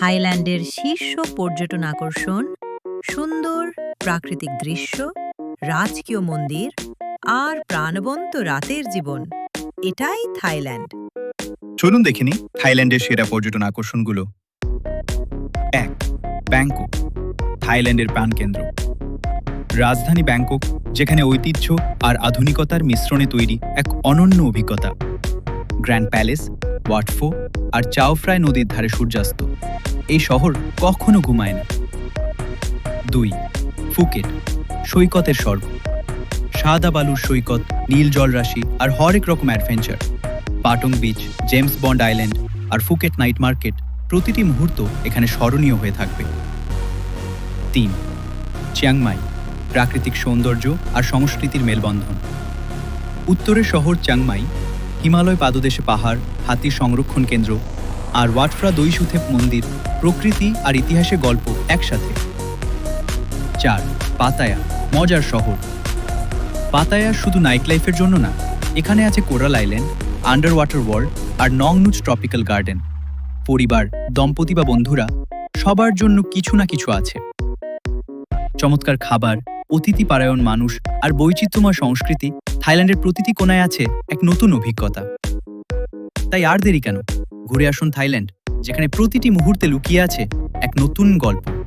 থাইল্যান্ডের শীর্ষ পর্যটন আকর্ষণ, সুন্দর প্রাকৃতিক দৃশ্য, রাজকীয় মন্দির আর প্রাণবন্ত রাতের জীবন। এটাই থাইল্যান্ড। চলুন দেখে নিই থাইল্যান্ডের সেরা পর্যটন আকর্ষণগুলো। এক, ব্যাংকক, থাইল্যান্ডের প্রাণকেন্দ্র। রাজধানী ব্যাংকক, যেখানে ঐতিহ্য আর আধুনিকতার মিশ্রণে তৈরি এক অনন্য অভিজ্ঞতা। গ্র্যান্ড প্যালেস ওয়াটফো আর চাওফ্রাই নদীর ধারে সূর্যাস্ত। এই শহর কখনো ঘুমায় না। দুই, ফুকেট, সৈকতের স্বর্গ। সাদা বালুর সৈকত, নীল জলরাশি আর হরেক রকম adventure. Patong beach, James Bond island আর ফুকেট নাইট মার্কেট প্রতিটি মুহূর্ত এখানে স্মরণীয় হয়ে থাকবে। তিন, চিয়াংমাই, প্রাকৃতিক সৌন্দর্য আর সংস্কৃতির মেলবন্ধন। উত্তরের শহর চিয়াংমাই হিমালয় পাদদেশে পাহাড়, হাতি সংরক্ষণ কেন্দ্র আর ওয়াটফ্রা দইসুথেপ মন্দির, প্রকৃতি আর ইতিহাসের গল্প একসাথে। চার, পাতায়া, মজার শহর। পাতায়া শুধু নাইট লাইফের জন্য না, এখানে আছে Coral Island under water world আর নংনুচ ট্রপিক্যাল গার্ডেন। পরিবার, দম্পতি বা বন্ধুরা, সবার জন্য কিছু না কিছু আছে। চমৎকার খাবার অতিথি পারায়ণ মানুষ আর বৈচিত্র্যময় সংস্কৃতি থাইল্যান্ডের প্রতিটি কোনায় আছে এক নতুন অভিজ্ঞতা। তাই আর দেরি কেন? ঘুরে আসুন থাইল্যান্ড, যেখানে প্রতিটি মুহূর্তে লুকিয়ে আছে এক নতুন গল্প।